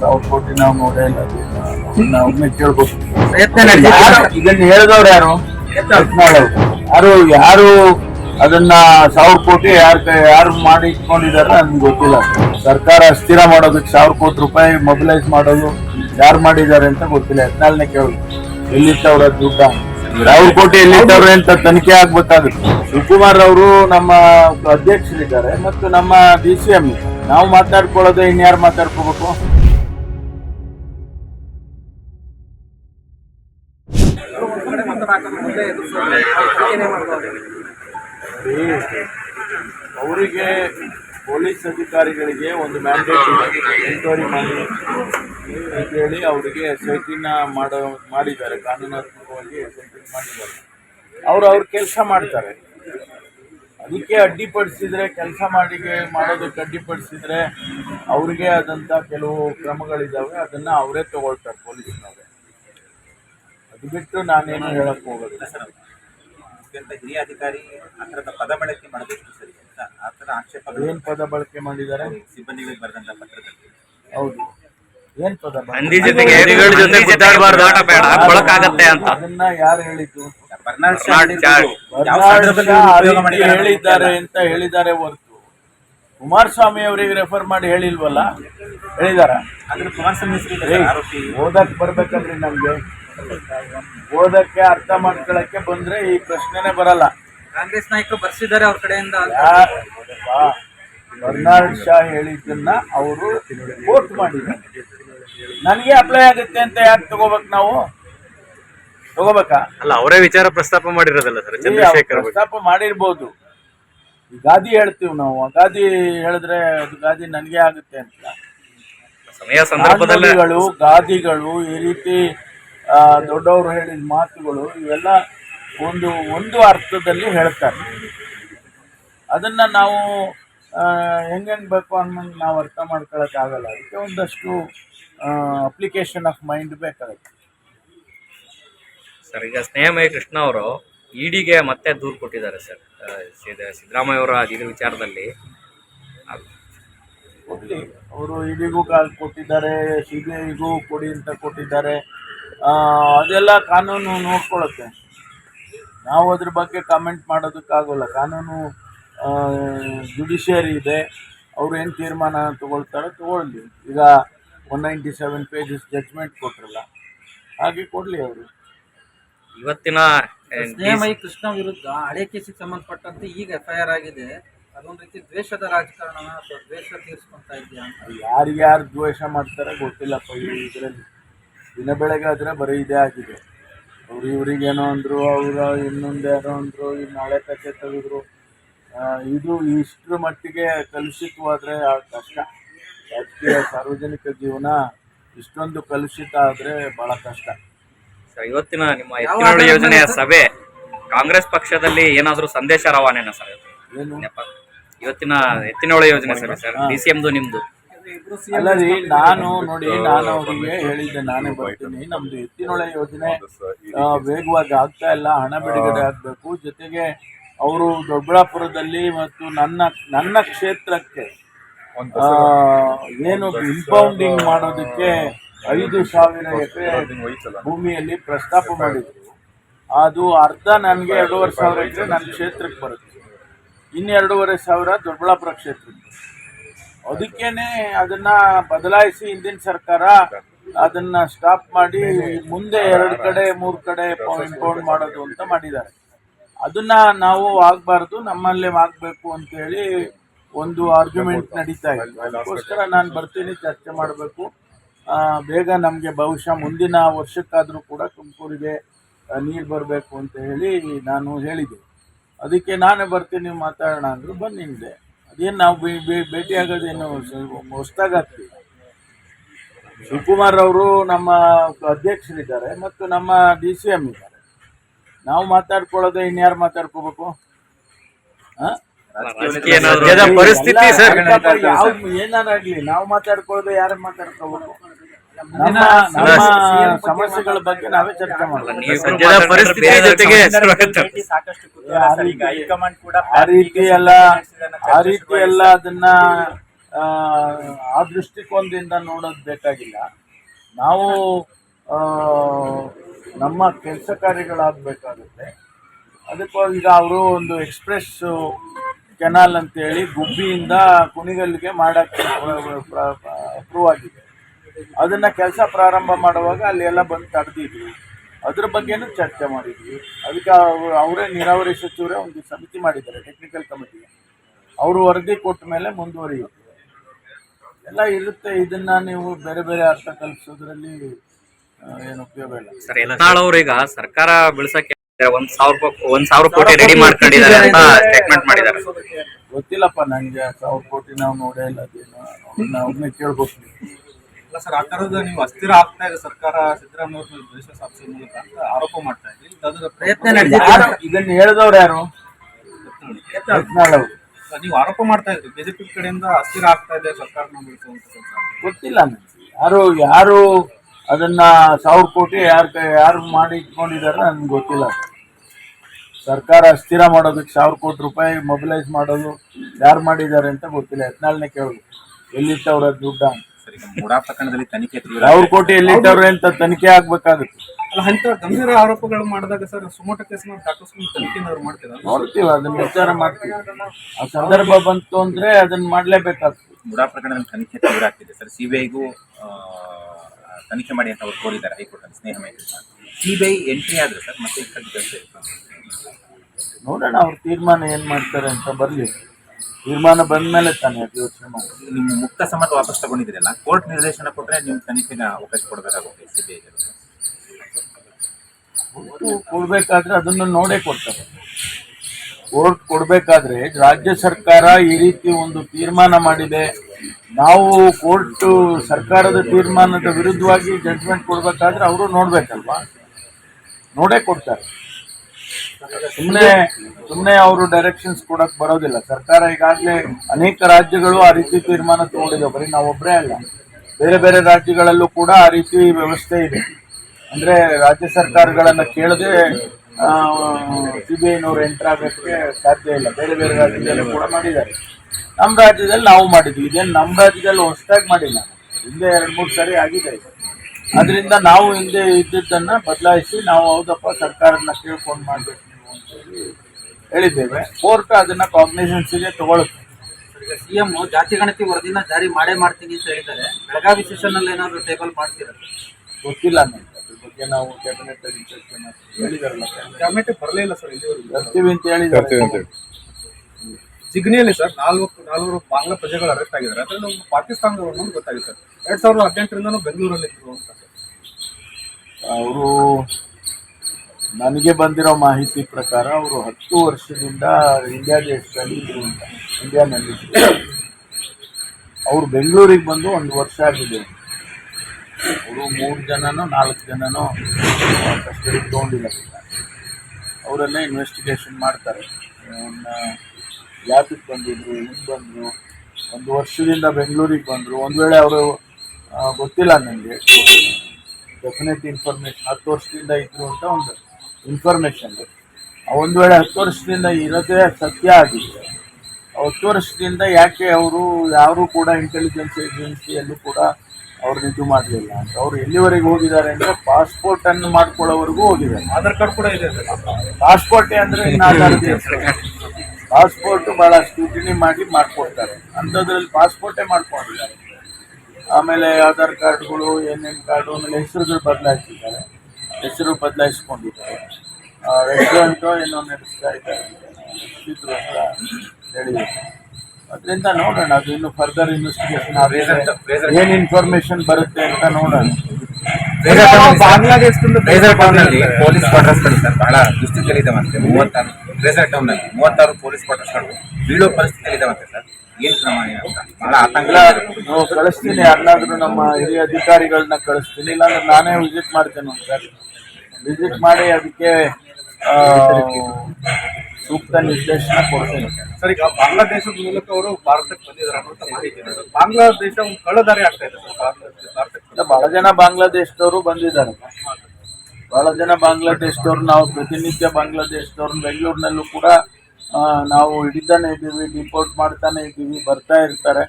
ಸಾವಿರ ಕೋಟಿ ನಾವು ನೋಡೇ ಇಲ್ಲ. ನಾವು ಯಾರು- ಇದನ್ನ ಹೇಳಿದವ್ರು ಯಾರು. ಯಾರು ಯಾರು ಅದನ್ನ ಸಾವಿರ ಕೋಟಿ ಯಾರು ಯಾರು ಮಾಡಿ ಇಟ್ಕೊಂಡಿದಾರೆ ನನ್ಗೆ ಗೊತ್ತಿಲ್ಲ. ಸರ್ಕಾರ ಸ್ಥಿರ ಮಾಡೋದಕ್ಕೆ ಸಾವಿರ ಕೋಟಿ ರೂಪಾಯಿ ಮೊಬಿಲೈಸ್ ಮಾಡೋದು ಯಾರು ಮಾಡಿದ್ದಾರೆ ಅಂತ ಗೊತ್ತಿಲ್ಲ. ಹದಿನಾಲ್ನೇ ಕೇಳು ಎಲ್ಲಿತ್ತವ್ರ ದುಡ್ಡ? ಸಾವಿರ ಕೋಟಿ ಎಲ್ಲಿತ್ತವ್ರೆ ಅಂತ ತನಿಖೆ ಆಗ್ಬೇಕಾಗುತ್ತೆ. ಶಿವಕುಮಾರ್ ಅವರು ನಮ್ಮ ಅಧ್ಯಕ್ಷರಿದ್ದಾರೆ ಮತ್ತು ನಮ್ಮ ಡಿ ಸಿ ಎಂ ನಾವು ಮಾತಾಡ್ಕೊಳ್ಳೋದು ಇನ್ಯಾರು ಮಾತಾಡ್ಕೋಬೇಕು? ಅವರಿಗೆ ಪೊಲೀಸ್ ಅಧಿಕಾರಿಗಳಿಗೆ ಒಂದು ಮ್ಯಾಂಡೇಟ್ ಎಂಕ್ವೈರಿ ಮಾಡಿ ಅಂತ ಹೇಳಿ ಅವರಿಗೆ ಎಸ್ ಐ ಟಿನ ಮಾಡೋ, ಮಾಡಿದ್ದಾರೆ. ಕಾನೂನಾತ್ಮಕವಾಗಿ ಟಿ ಮಾಡಿದ್ದಾರೆ. ಅವ್ರು ಅವ್ರ ಕೆಲಸ ಮಾಡ್ತಾರೆ. ಅದಕ್ಕೆ ಅಡ್ಡಿಪಡಿಸಿದ್ರೆ ಕೆಲಸ ಮಾಡಿಗೆ, ಮಾಡೋದಕ್ಕೆ ಅಡ್ಡಿಪಡಿಸಿದ್ರೆ ಅವ್ರಿಗೆ ಆದಂಥ ಕೆಲವು ಕ್ರಮಗಳಿದ್ದಾವೆ ಅದನ್ನ ಅವರೇ ತಗೊಳ್ತಾರೆ ಪೊಲೀಸ್ನವರೇ. ಅದು ಬಿಟ್ಟು ನಾನೇನು ಹೇಳಕ್ ಹೋಗೋದಿಲ್ಲ. ಅತ್ಯಂತ ಹಿರಿಯ ಅಧಿಕಾರಿ ಆ ಥರದ ಪದ ಬಳಕೆ ಮಾಡಬೇಕು ಸರಿ ಅಂತ ಆ ಥರ ಆಕ್ಷೇಪಗಳು ಏನ್ ಪದ ಬಳಕೆ ಮಾಡಿದ್ದಾರೆ? ಸಿಬ್ಬಂದಿಗಳಿಗೆ ಬರೆದಂತ ಪತ್ರದಲ್ಲಿ. ಹೌದು. ಏನ್ ಪದ ಬಳಕೆ ಹಂದಿ ಜೊತೆಗೆ ಏನುಗಳ ಜೊತೆ ಗುದ್ದಾಡಬಾರ್ದು ಆಟ ಬೇಡ ಕೊಳಕಾಗತ್ತೆ ಅಂತ. ಅದನ್ನ ಯಾರು ಹೇಳಿದ್ದು? ಬರ್ನಾಡ್ ಶಾ ಬರ್ನಾಡ್ ಯಾವ ಸಂದರ್ಭದಲ್ಲಿ ಉಪಯೋಗ ಮಾಡಿದ್ದಾರೆ ಅಂತ ಹೇಳಿದ್ದಾರೆ ಅಂತ ಹೇಳಿದ್ದಾರೆ ಹೊರತು. ಕುಮಾರಸ್ವಾಮಿ ಅವರಿಗೆ ರೆಫರ್ ಮಾಡಿ ಹೇಳಿಲ್ವಲ್ಲ? ಹೇಳಿದಾರ? ಅದ್ರ ಕುಮಾರಸ್ವಾಮಿ ಹೆಸರು ಇದೆ ಸರ್, ಆರೋಪಿ. ಓದಕ್ ಬರ್ಬೇಕಂದ್ರೆ ನಮ್ಗೆ? ಓದಕ್ಕೆ ಅರ್ಥ ಮಾಡ್ಕೊಳಕ್ಕೆ ಬಂದ್ರೆ ಈ ಪ್ರಶ್ನೆನೇ ಬರಲ್ಲ. ಕಾಂಗ್ರೆಸ್ ನಾಯಕರು ಬರ್ಸಿದ್ದಾರೆ ಅವ್ರ ಕಡೆಯಿಂದ ಬರ್ನಾಲ್ಡ್ ಶಾ ಹೇಳಿದ್ದನ್ನ ಅವರು ವೋಟ್ ಮಾಡಿದ್ದಾರೆ ನನಗೆ ಅಪ್ಲೈ ಆಗುತ್ತೆ ಅಂತ ಯಾಕೆ ತಗೋಬೇಕು ನಾವು? ತಗೋಬೇಕಾ? ಅಲ್ಲ ಅವರೇ ವಿಚಾರ ಪ್ರಸ್ತಾಪ ಮಾಡಿರೋದಲ್ಲ ಸರ್ ಚಂದ್ರಶೇಖರ್ ಪ್ರಸ್ತಾಪ ಮಾಡಿರ್ಬೋದು. ಗಾದಿ ಹೇಳ್ತೀವಿ ನಾವು. ಗಾದಿ ಹೇಳಿದ್ರೆ ಅದು ಗಾದಿ ನನಗೆ ಆಗುತ್ತೆ ಅಂತ. ಸಮಯ ಸಂದರ್ಭದಲ್ಲಿ ಗಾದಿಗಳು ಈ ರೀತಿ ದೊಡ್ಡವರು ಹೇಳಿದ ಮಾತುಗಳು ಇವೆಲ್ಲ ಒಂದು ಒಂದು ಅರ್ಥದಲ್ಲಿ ಹೇಳ್ತಾರೆ. ಅದನ್ನ ನಾವು ಹೆಂಗೆಂಗೆ ಬೇಕು ಅನ್ನೋಂಗೆ ನಾವು ಅರ್ಥ ಮಾಡ್ಕೊಳಕ್ ಆಗಲ್ಲ ಅದಕ್ಕೆ ಒಂದಷ್ಟು ಅಪ್ಲಿಕೇಶನ್ ಆಫ್ ಮೈಂಡ್ ಬೇಕಾಗುತ್ತೆ. ಸರ್ ಈಗ ಸ್ನೇಹಮಯ ಕೃಷ್ಣ ಅವರು ಇಡಿಗೆ ಮತ್ತೆ ದೂರು ಕೊಟ್ಟಿದ್ದಾರೆ ಸರ್. ಸಿದ್ದರಾಮಯ್ಯ ಅವರ ಇದ್ರ ವಿಚಾರದಲ್ಲಿ. ಕೊಡ್ಲಿ ಅವರು ಇಡಿಗೂ ಕಾಲ್ ಕೊಟ್ಟಿದ್ದಾರೆ ಸಿ ಬಿ ಐಗೂ ಕೊಡಿ ಅಂತ ಕೊಟ್ಟಿದ್ದಾರೆ. ಅದೆಲ್ಲ ಕಾನೂನು ನೋಡ್ಕೊಳುತ್ತೆ. ನಾವು ಅದ್ರ ಬಗ್ಗೆ ಕಾಮೆಂಟ್ ಮಾಡೋದಕ್ಕಾಗೋಲ್ಲ. ಕಾನೂನು ಜುಡಿಷಿಯರಿ ಇದೆ. ಅವ್ರು ಏನು ತೀರ್ಮಾನ ತಗೊಳ್ತಾರೋ ತಗೊಳ್ಳಿ ಈಗ one ninety seven pages judgement ಕೊಟ್ರಲ್ಲ ಹಾಗೆ ಕೊಡಲಿ ಅವರು. ಇವತ್ತಿನ ಸ್ನೇಹಮಯಿ ಕೃಷ್ಣ ವಿರುದ್ಧ ಹಳೆ ಕೇಸಿಗೆ ಸಂಬಂಧಪಟ್ಟಂತೆ ಈಗ ಎಫ್ ಐ ಆರ್ ಆಗಿದೆ. ಅದೊಂದು ರೀತಿ ದ್ವೇಷದ ರಾಜಕಾರಣ ಅಥವಾ ದ್ವೇಷ ತೀರಿಸ್ಕೊಂತ ಇದೆಯಾ ಯಾರು ಯಾರು ದ್ವೇಷ ಮಾಡ್ತಾರೆ ಗೊತ್ತಿಲ್ಲಪ್ಪ ಈ ಇದರಲ್ಲಿ. ದಿನ ಬೆಳಗಾದ್ರೆ ಬರೀ ಇದೇ ಆಗಿದೆ. ಅವ್ರು ಇವ್ರಿಗೇನೋ ಅಂದರು ಅವರ ಇನ್ನೊಂದೇನೋ ಅಂದರು ಈ ನಾಳೆ ಕತೆ ತೆಗೆದ್ರು. ಇದು ಇಷ್ಟರ ಮಟ್ಟಿಗೆ ಕಲುಷಿತವಾದರೆ ಕಷ್ಟ. ರಾಜಕೀಯ ಸಾರ್ವಜನಿಕ ಜೀವನ ಇಷ್ಟೊಂದು ಕಲುಷಿತ ಆದರೆ ಭಾಳ ಕಷ್ಟ. ಸರ್ ಇವತ್ತಿನ ನಿಮ್ಮ ಎತ್ತಿನಹೊಳೆ ಯೋಜನೆಯ ಸಭೆ ಕಾಂಗ್ರೆಸ್ ಪಕ್ಷದಲ್ಲಿ ಏನಾದರೂ ಸಂದೇಶ ರವಾನೆನಾ ಸರ್? ಏನು? ಇವತ್ತಿನ ಎತ್ತಿನಹೊಳೆ ಯೋಜನೆ ಸಭೆ ಸರ್. ಡಿ ಸಿ ಎಮ್ದು ನಿಮ್ದು. ಅಲ್ಲ ರೀ ನಾನು ನೋಡಿ ನಾನು ಅವರಿಗೆ ಹೇಳಿದ್ದೆ ನಾನೇ ಬರ್ತೀನಿ. ನಮ್ದು ಎತ್ತಿನೊಳೆ ಯೋಜನೆ ವೇಗವಾಗಿ ಆಗ್ತಾ ಇಲ್ಲ ಹಣ ಬಿಡುಗಡೆ ಆಗಬೇಕು. ಜೊತೆಗೆ ಅವರು ದೊಡ್ಡಬಳ್ಳಾಪುರದಲ್ಲಿ ಮತ್ತು ನನ್ನ ನನ್ನ ಕ್ಷೇತ್ರಕ್ಕೆ ಏನು ಇಂಪೌಂಡಿಂಗ್ ಮಾಡೋದಕ್ಕೆ ಐದು ಸಾವಿರ ಎಕರೆ ಭೂಮಿಯಲ್ಲಿ ಪ್ರಸ್ತಾಪ ಮಾಡಿದ್ರು. ಅದು ಅರ್ಧ ನನಗೆ ಎರಡೂವರೆ ಸಾವಿರ ಎಕರೆ ನನ್ನ ಕ್ಷೇತ್ರಕ್ಕೆ ಬರುತ್ತೆ. ಇನ್ನು ಎರಡೂವರೆ ಸಾವಿರ ದೊಡ್ಡಬಳ್ಳಾಪುರ ಕ್ಷೇತ್ರಕ್ಕೆ. ಅದಕ್ಕೇನೆ ಅದನ್ನ ಬದಲಾಯಿಸಿ ಹಿಂದಿನ ಸರ್ಕಾರ ಅದನ್ನ ಸ್ಟಾಪ್ ಮಾಡಿ ಮುಂದೆ ಎರಡು ಕಡೆ, ಮೂರು ಕಡೆ ಇಂಪೌಂಡ್ ಮಾಡೋದು ಅಂತ ಮಾಡಿದ್ದಾರೆ. ಅದನ್ನ ನಾವು ಆಗ್ಬಾರ್ದು, ನಮ್ಮಲ್ಲೇ ಆಗ್ಬೇಕು ಅಂತ ಹೇಳಿ ಒಂದು ಆರ್ಗ್ಯುಮೆಂಟ್ ನಡೀತಾ ಇದೆ. ಅದಕ್ಕೋಸ್ಕರ ನಾನು ಬರ್ತೀನಿ, ಚರ್ಚೆ ಮಾಡಬೇಕು. ಬೇಗ ನಮಗೆ ಬಹುಶಃ ಮುಂದಿನ ವರ್ಷಕ್ಕಾದರೂ ಕೂಡ ತುಮಕೂರಿಗೆ ನೀರು ಬರಬೇಕು ಅಂತ ಹೇಳಿ ನಾನು ಹೇಳಿದೆ ಅದಕ್ಕೆ ನಾನೇ ಬರ್ತೀನಿ ಮಾತಾಡೋಣ ಅಂದರು ಬನ್ನಿ ಅದೇನು ನಾವು ಭೇಟಿ ಆಗೋದೇನು ಹೊಸ್ದಾಗ್ತೀವಿ ಶಿವಕುಮಾರ್ ಅವರು ನಮ್ಮ ಅಧ್ಯಕ್ಷರಿದ್ದಾರೆ ಮತ್ತು ನಮ್ಮ ಡಿ ಸಿ ಎಂ ಇದ್ದಾರೆ. ನಾವು ಮಾತಾಡ್ಕೊಳ್ಳೋದು ಇನ್ಯಾರು ಮಾತಾಡ್ಕೋಬೇಕು? ಏನಾರಾಗ್ಲಿ ನಾವು ಮಾತಾಡ್ಕೊಳ್ಳೋದು ಯಾರು ಮಾತಾಡ್ಕೋಬೇಕು? ನಮ್ಮ ಸಮಸ್ಯೆಗಳ ಬಗ್ಗೆ ನಾವೇ ಚರ್ಚೆ ಸಾಕಷ್ಟು ಈಗ ಹೈಕಮಾಂಡ್ ಕೂಡ ಆ ರೀತಿ ಎಲ್ಲ ಆ ರೀತಿ ಎಲ್ಲ ಅದನ್ನ ಆ, ಆ ದೃಷ್ಟಿಕೋನದಿಂದ ನೋಡೋದು ಬೇಕಾಗಿಲ್ಲ. ನಾವು ನಮ್ಮ ಕೆಲಸ ಕಾರ್ಯಗಳಾಗಬೇಕಾಗುತ್ತೆ. ಅದಕ್ಕೋ ಈಗ ಅವರು ಒಂದು ಎಕ್ಸ್ಪ್ರೆಸ್ ಕೆನಾಲ್ ಅಂತೇಳಿ ಗುಬ್ಬಿಯಿಂದ ಕುಣಿಗಲ್ಗೆ ಮಾಡೋಕ್ಕೆ ಅಪ್ರೂವ್ ಆಗಿದೆ. ಅದನ್ನು ಕೆಲಸ ಪ್ರಾರಂಭ ಮಾಡುವಾಗ ಅಲ್ಲಿ ಎಲ್ಲ ಬಂದು ತಡೆದಿದ್ವಿ. ಅದ್ರ ಬಗ್ಗೆನೂ ಚರ್ಚೆ ಮಾಡಿದ್ವಿ. ಅದಕ್ಕೆ ಅವ್ರು- ಅವರೇ ನೀರಾವರಿ ಸಚಿವರೇ ಒಂದು ಸಮಿತಿ ಮಾಡಿದ್ದಾರೆ ಟೆಕ್ನಿಕಲ್ ಕಮಿಟಿ ಅವರು ವರದಿ ಕೊಟ್ಟ ಮೇಲೆ ಮುಂದುವರಿಯುತ್ತೆ. ಎಲ್ಲ ಇರುತ್ತೆ. ಇದನ್ನ ನೀವು ಬೇರೆ ಬೇರೆ ಅರ್ಥ ಕಲ್ಪಿಸೋದ್ರಲ್ಲಿ ಏನು ಉಪಯೋಗ ಇಲ್ಲ. ಈಗ ಸರ್ಕಾರ ಬೆಳೆಸಕ್ಕೆ ಒಂದ್ ಸಾವಿರ ಒಂದ್ ಸಾವಿರ ಕೋಟಿ ರೆಡಿ ಮಾಡ್ಕೊಂಡಿದ್ದಾರೆ ಅಂತ ಸ್ಟೇಟ್ಮೆಂಟ್ ಮಾಡಿದ್ದಾರೆ. ಗೊತ್ತಿಲ್ಲಪ್ಪ ನಂಗೆ. ಸಾವಿರ ಕೋಟಿ ನಾವು ನೋಡೇ ಇಲ್ಲ ಅದೇನು. ಅವ್ರನ್ನ ಕೇಳ್ಬೋದು ಕೇಳ್ಬೇಕು ಅಲ್ಲ ಸರ್ ಆ ಥರದ ನೀವು ಅಸ್ಥಿರ ಆಗ್ತಾ ಇದೆ ಸರ್ಕಾರ ಸಿದ್ದರಾಮಯ್ಯ ಅವ್ರ ಮೇಲೆ ದ್ವೇಷ ಸಾಧಿಸೋ ಮೂಲಕ ಅಂತ ಆರೋಪ ಮಾಡ್ತಾ ಇದ್ರಿ ಅದರ ಪ್ರಯತ್ನ ಯಾರು? ಇದನ್ನ ಹೇಳಿದವ್ರು ಯಾರು? ಯತ್ನಾಳ್ ಅವರು ನೀವು ಆರೋಪ ಮಾಡ್ತಾ ಇದ್ರಿ. ಬಿಜೆಪಿ ಕಡೆಯಿಂದ ಅಸ್ಥಿರ ಆಗ್ತಾ ಇದೆ ಸರ್ಕಾರನ ಬೆಳೆಸುವಂತ ಕೆಲಸ ಗೊತ್ತಿಲ್ಲ ನನಗೆ ಯಾರು ಯಾರು ಅದನ್ನ ಸಾವಿರ ಕೋಟಿ ಯಾರು ಯಾರು ಮಾಡಿ ಇಟ್ಕೊಂಡಿದ್ದಾರೆ ನನ್ಗೆ ಗೊತ್ತಿಲ್ಲ. ಸರ್ಕಾರ ಅಸ್ಥಿರ ಮಾಡೋದಕ್ಕೆ ಸಾವಿರ ಕೋಟಿ ರೂಪಾಯಿ ಮೊಬಿಲೈಸ್ ಮಾಡೋದು ಯಾರು ಮಾಡಿದ್ದಾರೆ ಅಂತ ಗೊತ್ತಿಲ್ಲ. ಹದಿನಾಲ್ನೇ ಕೇಳೋದು. ಎಲ್ಲಿತ್ತವ್ರ ದುಡ್ಡ ಅಂತ. ಮೂಡಾ ಪ್ರಕರಣದಲ್ಲಿ ತನಿಖೆ ತೀವ್ರ ಸಾವಿರ ಕೋಟಿ ಎಲ್ಲಿಟ್ಟವ್ರೆ ಅಂತ ತನಿಖೆ ಆಗ್ಬೇಕಾಗುತ್ತೆ. ಅಲ್ಲ ಅಂತ ಗಂಭೀರ ಆರೋಪಗಳು ಮಾಡಿದಾಗ ಸರ್ ಸುಮೋಟ ಕೇಸ್ನ ದಾಖಲಿಸ್ಕೊಂಡು ತನಿಖೆನಾದ್ರು ಮಾಡ್ತೀರಾ? ನೋಡ್ತೀವಿ ಅದನ್ನ ವಿಚಾರ ಮಾಡ್ತೀವಿ. ಆ ಸಂದರ್ಭ ಬಂತು ಅಂದ್ರೆ ಅದನ್ನ ಮಾಡ್ಲೇಬೇಕಾಗ್ತದೆ. ಮುಡಾ ಪ್ರಕರಣದಲ್ಲಿ ತನಿಖೆ ತೀವ್ರ ಆಗ್ತಿದೆ ಸರ್. ಸಿಬಿಐಗೂ ತನಿಖೆ ಮಾಡಿ ಅಂತ ಅವ್ರು ಕೋರಿದ್ದಾರೆ ಹೈಕೋರ್ಟ್ ಅಲ್ಲಿ ಸ್ನೇಹ ಮೈತ್ರಿ ಸಿಬಿಐ ಎಂಟ್ರಿ ಆದ್ರೆ ಸರ್ ಮತ್ತೆ ಈ ಕಡೆ ನೋಡೋಣ ಅವ್ರ ತೀರ್ಮಾನ ಏನ್ ಮಾಡ್ತಾರೆ ಅಂತ ಬರ್ಲಿ. ತೀರ್ಮಾನ ಬಂದ್ಮೇಲೆ ತಾನೇ ಅದು ಯೋಚನೆ ಮಾಡಿ ನಿಮ್ಮ ಮುಕ್ತ ಸಮ್ಮತ ವಾಪಸ್ ತಗೊಂಡಿದ್ದೀರಲ್ಲ ಕೋರ್ಟ್ ನಿರ್ದೇಶನ ಕೊಟ್ಟರೆ ನೀವು ತನಿಖೆಗೆ ಅವಕಾಶ ಕೊಡಬೇಕಾಗುತ್ತೆ ಸಿಬಿಐ ಒಟ್ಟು ಕೊಡ್ಬೇಕಾದ್ರೆ ಅದನ್ನು ನೋಡೇ ಕೊಡ್ತಾರೆ. ಕೋರ್ಟ್ ಕೊಡ್ಬೇಕಾದ್ರೆ ರಾಜ್ಯ ಸರ್ಕಾರ ಈ ರೀತಿ ಒಂದು ತೀರ್ಮಾನ ಮಾಡಿದೆ. ನಾವು ಕೋರ್ಟ್ ಸರ್ಕಾರದ ತೀರ್ಮಾನದ ವಿರುದ್ಧವಾಗಿ ಜಡ್ಜ್ಮೆಂಟ್ ಕೊಡ್ಬೇಕಾದ್ರೆ ಅವರು ನೋಡ್ಬೇಕಲ್ವಾ? ನೋಡೇ ಕೊಡ್ತಾರೆ. ಸುಮ್ಮನೆ ಸುಮ್ಮನೆ ಅವರು ಡೈರೆಕ್ಷನ್ಸ್ ಕೊಡಕ್ ಬರೋದಿಲ್ಲ. ಸರ್ಕಾರ ಈಗಾಗಲೇ ಅನೇಕ ರಾಜ್ಯಗಳು ಆ ರೀತಿ ತೀರ್ಮಾನ ತಗೊಂಡಿದೆ ಬರೀ ನಾವೊಬ್ಬರೇ ಅಲ್ಲ. ಬೇರೆ ಬೇರೆ ರಾಜ್ಯಗಳಲ್ಲೂ ಕೂಡ ಆ ರೀತಿ ವ್ಯವಸ್ಥೆ ಇದೆ. ಅಂದ್ರೆ ರಾಜ್ಯ ಸರ್ಕಾರಗಳನ್ನ ಕೇಳದೆ ಸಿ ಬಿ ಐನವರು ಎಂಟರ್ ಆಗೋಕ್ಕೆ ಸಾಧ್ಯ ಇಲ್ಲ. ಬೇರೆ ಬೇರೆ ರಾಜ್ಯದಲ್ಲೂ ಕೂಡ ಮಾಡಿದ್ದಾರೆ. ನಮ್ಮ ರಾಜ್ಯದಲ್ಲಿ ನಾವು ಮಾಡಿದ್ವಿ. ಇದೇನು ನಮ್ಮ ರಾಜ್ಯದಲ್ಲಿ ಹೊಸದಾಗಿ ಮಾಡಿಲ್ಲ. ಹಿಂದೆ ಎರಡು ಮೂರು ಸರಿ ಆಗಿದೆ. ಅದರಿಂದ ನಾವು ಹಿಂದೆ ಇದ್ದದ್ದನ್ನ ಬದಲಾಯಿಸಿ ನಾವು ಹೌದಪ್ಪ ಸರ್ಕಾರನ ಕೇಳ್ಕೊಂಡು ಮಾಡಬೇಕು ನೀವು ಅಂತೇಳಿ ಹೇಳಿದ್ದೇವೆ. ಕೋರ್ಟ್ ಅದನ್ನ ಕಾಗ್ನಿಷನ್ಸಿಗೆ ತಗೊಳುತ್ತೆ. ಸಿ ಎಂ ಜಾತಿ ಗಣತಿ ವರದಿನ ಜಾರಿ ಮಾಡೇ ಮಾಡ್ತೀನಿ ಅಂತ ಹೇಳಿದ್ದಾರೆ. ಬೆಳಗಾವಿ ಸೆಷನ್ ಅಲ್ಲಿ ಏನಾದ್ರು ಟೇಬಲ್ ಮಾಡ್ತೀರಾ? ಗೊತ್ತಿಲ್ಲ ನನಗೆ ಅದ್ರ ಬಗ್ಗೆ ನಾವು ಕ್ಯಾಬಿನೆಟ್ ಅಲ್ಲಿ ಚರ್ಚೆ ಮಾಡ್ತೀವಿ. ಹೇಳಿದಾರಲ್ಲ. ಕ್ಯಾಬಿನೆಟ್ ಬರಲಿಲ್ಲ ಸರ್ ಇಲ್ಲಿವರೆಗೂ. ಬರ್ತೀವಿ ಅಂತ ಹೇಳಿದ್ದಾರೆ. ಜಿಗ್ನಿಯಲ್ಲಿ ಸರ್, ನಾಲ್ವತ್ತು, ನಾಲ್ವರು ಬಾಂಗ್ಲಾ ಪ್ರಜೆಗಳು ಅರೆಸ್ಟ್ ಆಗಿದ್ದಾರೆ. ಅದರಲ್ಲಿ ಒಂದು ಪಾಕಿಸ್ತಾನದವರು ಗೊತ್ತಾಗಿದೆ ಸರ್. ಎರಡ್ ಸಾವಿರದ ಹದಿನೆಂಟರಿಂದನೂ ಬೆಂಗಳೂರಲ್ಲಿ ಇದ್ರು ಅಂತ ಅವರು ನನಗೆ ಬಂದಿರೋ ಮಾಹಿತಿ ಪ್ರಕಾರ ಅವರು ಹತ್ತು ವರ್ಷದಿಂದ ಇಂಡಿಯಾ ದೇಶದಲ್ಲಿ ಇದ್ರು ಅಂತ ಇಂಡಿಯಾನಲ್ಲಿ ಅವರು ಬೆಂಗಳೂರಿಗೆ ಬಂದು ಒಂದು ವರ್ಷ ಆಗಿದೆ. ಅವರು ಮೂರು ಜನನೋ, ನಾಲ್ಕು ಜನನೋ ಕಸ್ಟಡಿ ತೊಗೊಂಡಿಲ್ಲ ಅವರನ್ನೇ ಇನ್ವೆಸ್ಟಿಗೇಷನ್ ಮಾಡ್ತಾರೆ. ಯಾತಕ್ಕೆ ಬಂದಿದ್ರು ಹಿಂಗೆ ಬಂದರು ಒಂದು ವರ್ಷದಿಂದ ಬೆಂಗಳೂರಿಗೆ ಬಂದರು. ಒಂದು ವೇಳೆ ಅವರು ಗೊತ್ತಿಲ್ಲ ನನಗೆ ಡೆಫಿನೆಟ್ ಇನ್ಫಾರ್ಮೇಷನ್ ಹತ್ತು ವರ್ಷದಿಂದ ಇದ್ರು ಅಂತ ಒಂದು ಇನ್ಫಾರ್ಮೇಷನ್ ಒಂದು ವೇಳೆ ಹತ್ತು ವರ್ಷದಿಂದ ಇರೋದೇ ಸತ್ಯ ಆಗಿದೆ. ಹತ್ತು ವರ್ಷದಿಂದ ಯಾಕೆ ಅವರು ಯಾರು ಕೂಡ ಇಂಟೆಲಿಜೆನ್ಸ್ ಏಜೆನ್ಸಿಯಲ್ಲೂ ಕೂಡ ಅವ್ರನ್ನ ಇದು ಮಾಡಲಿಲ್ಲ ಅಂತ. ಅವ್ರು ಎಲ್ಲಿವರೆಗೆ ಹೋಗಿದ್ದಾರೆ ಅಂದರೆ ಪಾಸ್ಪೋರ್ಟನ್ನು ಮಾಡ್ಕೊಳ್ಳೋವರೆಗೂ ಹೋಗಿದ್ದಾರೆ. ಆಧಾರ್ ಕಾರ್ಡ್ ಕೂಡ ಇದೆ ಪಾಸ್ಪೋರ್ಟೇ ಅಂದರೆ ಇನ್ನು ಆಧಾರದ ಪಾಸ್ಪೋರ್ಟ್ ಭಾಳ ಸ್ಕ್ರೂಟಿನಿ ಮಾಡಿ ಮಾಡ್ಕೊಡ್ತಾರೆ. ಅಂಥದ್ರಲ್ಲಿ ಪಾಸ್ಪೋರ್ಟೇ ಮಾಡ್ಕೊಂಡಿದ್ದಾರೆ. ಆಮೇಲೆ ಆಧಾರ್ ಕಾರ್ಡ್ಗಳು ಏನೇನು ಕಾರ್ಡು ಆಮೇಲೆ ಹೆಸರುಗಳು ಬದಲಾಯಿಸಿದ್ದಾರೆ. ಹೆಸರು ಬದಲಾಯಿಸ್ಕೊಂಡಿದ್ದಾರೆ. ರೆಸ್ಟೋರೆಂಟು ಏನೋ ನಡೆಸ್ತಾ ಇದ್ದಾರೆ. ಇದ್ರು ಅಂತ ಹೇಳಿದ್ದಾರೆ. ಅದರಿಂದ ನೋಡೋಣ ಅದು ಇನ್ನು ಫರ್ದರ್ ಇನ್ವೆಸ್ಟಿಗೇಷನ್ ಏನು ಇನ್ಫಾರ್ಮೇಷನ್ ಬರುತ್ತೆ ಅಂತ ನೋಡೋಣ. ರೇಸರ್ ಟೌನ್ನಲ್ಲಿ ಪೊಲೀಸ್ ಕ್ವಾರ್ಟರ್ಸ್ಗಳು ಸರ್ ಬಹಳ ದುಸ್ಥಿತಿಯಲ್ಲಿದ್ದಾವಂತೆ ಮೂವತ್ತಾರು ರೇಸರ್ ಟೌನ್ನಲ್ಲಿ ಮೂವತ್ತಾರು ಪೊಲೀಸ್ ಕ್ವಾರ್ಟರ್ಸ್ಗಳು ಬೀಳೋ ಪರಿಸ್ಥಿತಿಯಲ್ಲಿದ್ದಾವಂತೆ ಸರ್. ಏನ್ ಕ್ರಮ? ಬಹಳ ಆತಂಕ ಇಲ್ಲ ನಾವು ಕಳಿಸ್ತೀನಿ. ಯಾರನ್ನಾದ್ರೂ ನಮ್ಮ ಹಿರಿಯ ಅಧಿಕಾರಿಗಳನ್ನ ಕಳಿಸ್ತೀನಿ. ಇಲ್ಲಾಂದ್ರೆ ನಾನೇ ವಿಸಿಟ್ ಮಾಡ್ತೇನೆ ಸರ್. ವಿಸಿಟ್ ಮಾಡಿ ಅದಕ್ಕೆ ಸೂಕ್ತ ನಿರ್ದೇಶನ ಕೊಡ್ತೇನೆ. ಸರ್ ಈಗ ಬಾಂಗ್ಲಾದೇಶದ ಮೂಲಕ ಅವರು ಭಾರತಕ್ಕೆ ಬಂದಿದ್ದಾರೆ ಅನ್ನೋಂಥ ಮಾಹಿತಿ ಇದೆ ಸರ್. ಬಾಂಗ್ಲಾದೇಶ ಒಂದು ಕಳ್ಳದಾರಿ ಆಗ್ತಾ ಇದೆ ಸರ್. ಭಾರತ- ಭಾರತಕ್ಕೆ ಬಹಳ ಜನ ಬಾಂಗ್ಲಾದೇಶದವರು ಬಂದಿದ್ದಾರೆ. ಬಹಳ ಜನ ಬಾಂಗ್ಲಾದೇಶದವ್ರು, ನಾವು ಪ್ರತಿನಿತ್ಯ ಬಾಂಗ್ಲಾದೇಶದವ್ರನ್ನ ಬೆಂಗಳೂರಿನಲ್ಲೂ ಕೂಡ ನಾವು ಹಿಡಿತಾನೆ ಇದ್ದೀವಿ, ಡಿಪೋರ್ಟ್ ಮಾಡ್ತಾನೆ ಇದ್ದೀವಿ, ಬರ್ತಾ ಇರ್ತಾರೆ.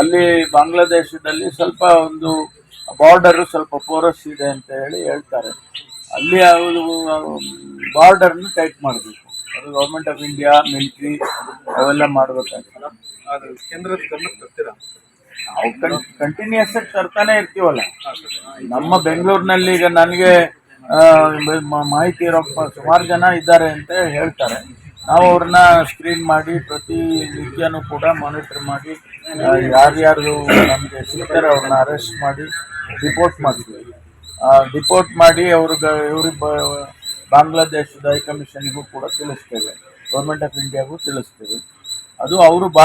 ಅಲ್ಲಿ ಬಾಂಗ್ಲಾದೇಶದಲ್ಲಿ ಸ್ವಲ್ಪ ಒಂದು ಬಾರ್ಡರ್ ಸ್ವಲ್ಪ ಪೋರಸ್ ಇದೆ ಅಂತ ಹೇಳಿ ಹೇಳ್ತಾರೆ. ಅಲ್ಲಿ ಅವರು ಬಾರ್ಡರ್ನ ಟೈಟ್ ಮಾಡಬೇಕು. ಅದು ಗೌರ್ಮೆಂಟ್ ಆಫ್ ಇಂಡಿಯಾ ಮಿಲಿಟ್ರಿ ಅವೆಲ್ಲ ಮಾಡಬೇಕಾಗ್ತದೆ ಕೇಂದ್ರದ ಗಮನಕ್ಕೆ ತರ್ತೀರಾ? ನಾವು ಕಂಟಿನ್ಯೂಸ್ ಆಗಿ ತರ್ತಾನೆ ಇರ್ತೀವಲ್ಲ. ನಮ್ಮ ಬೆಂಗಳೂರಿನಲ್ಲಿ ಈಗ ನನಗೆ ಮಾಹಿತಿ ಇರೋ ಸುಮಾರು ಜನ ಇದ್ದಾರೆ ಅಂತ ಹೇಳ್ತಾರೆ. ನಾವು ಅವ್ರನ್ನ ಸ್ಕ್ರೀನ್ ಮಾಡಿ ಪ್ರತಿ ನಿತ್ಯನೂ ಕೂಡ ಮಾನಿಟರ್ ಮಾಡಿ ಯಾರ್ಯಾರು ನಮಗೆ ಸಿಗ್ತಾರೆ ಅವ್ರನ್ನ ಅರೆಸ್ಟ್ ಮಾಡಿ ರಿಪೋರ್ಟ್ ಮಾಡ್ತೀವಿ. ರಿಪೋರ್ಟ್ ಮಾಡಿ ಅವ್ರಿಗೆ ಇವ್ರಿಗೆ ಬಾಂಗ್ಲಾದೇಶದ ಹೈಕಮಿಷನ್ಗೂ ಕೂಡ ತಿಳಿಸ್ತೇವೆ. Government of ಇಂಡಿಯಾಗೂ ತಿಳಿಸ್ತೇವೆ. ಅದು ಅವರು ಭಾಳ